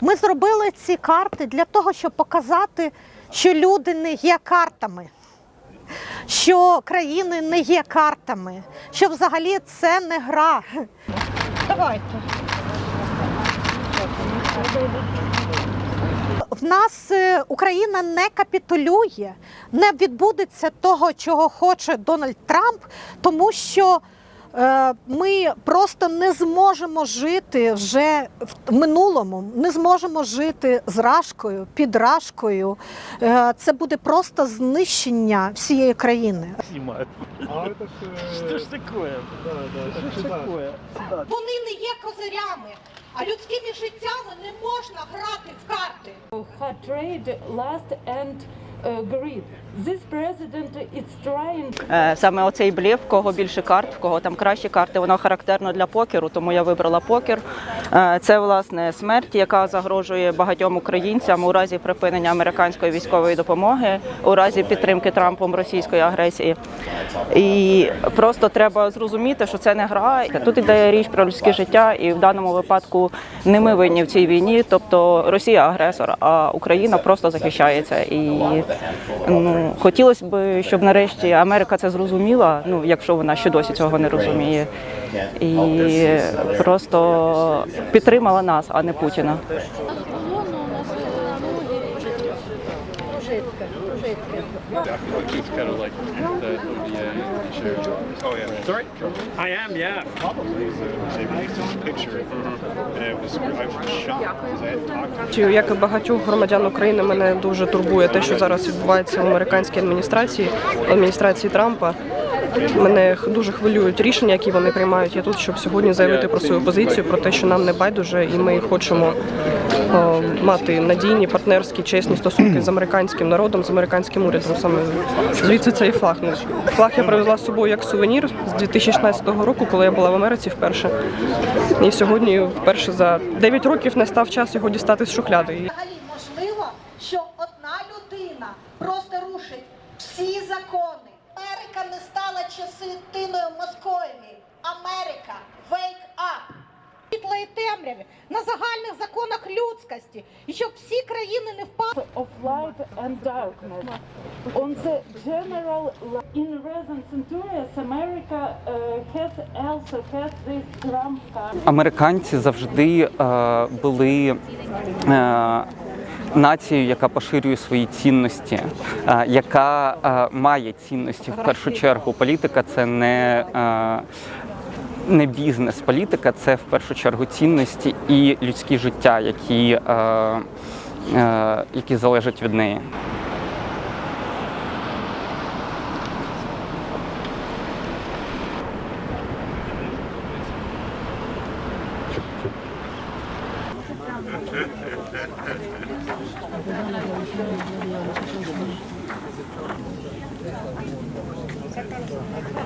Ми зробили ці карти для того, щоб показати, що люди не є картами, що країни не є картами, що взагалі це не гра. Давайте. В нас е, Україна не капітулює, не відбудеться того, чого хоче Дональд Трамп, тому що ми просто не зможемо жити вже в минулому, не зможемо жити з рашкою, під рашкою. Е, це буде просто знищення всієї країни. снимают. А это ж... э, Что ж такое? Да, да, Что ж это да. такое? Да. Вони не є козирями, а людськими життями не можна грати в карти. trying Е, Саме оцей блеф, в кого більше карт, в кого там кращі карти, воно характерно для покеру, тому я вибрала покер. Е, Це власне смерть, яка загрожує багатьом українцям у разі припинення американської військової допомоги, у разі підтримки Трампом російської агресії. І просто треба зрозуміти, що це не гра. Тут йде річ про людське життя, і в даному випадку не ми винні в цій війні, тобто Росія агресор, а Україна просто захищається. І ну хотілося б, щоб нарешті Америка це зрозуміла. Ну якщо вона ще досі цього не розуміє, і просто підтримала нас, а не Путіна. It's kind of like the OVA show. Oh, yeah. Sorry? I am, yeah. Probably is a, they released this picture, and it was, I was shocked, because I had talked to Чи, Як і багатьох громадян України, мене дуже турбує те, що зараз відбувається в американській адміністрації, в адміністрації Трампа. Мене дуже хвилюють рішення, які вони приймають. Я тут, щоб сьогодні заявити про свою позицію, про те, що нам не байдуже, і ми хочемо е, мати надійні, партнерські, чесні стосунки з американським народом, з американським урядом. Саме звідси цей флаг. Ну, Флаг я привезла з собою як сувенір з 2016 року, коли я була в Америці вперше. І сьогодні, вперше за 9 років, настав час його дістати з шухляди. Взагалі можливо, що одна людина просто рушить всі закони. Америка не стала частиною Московії. Америка, wake up! Світла і темряві на загальних законах людськості, і щоб всі країни не впали. of light and darkness. On the general in recent centuries, America uh, has also had this Trump card. Американці завжди е, були е, нацією, яка поширює свої цінності, е, яка е, має цінності в першу чергу. Політика це не. Е, не бізнес, політика це в першу чергу цінності і людські життя, які, які залежать від неї. Thank you.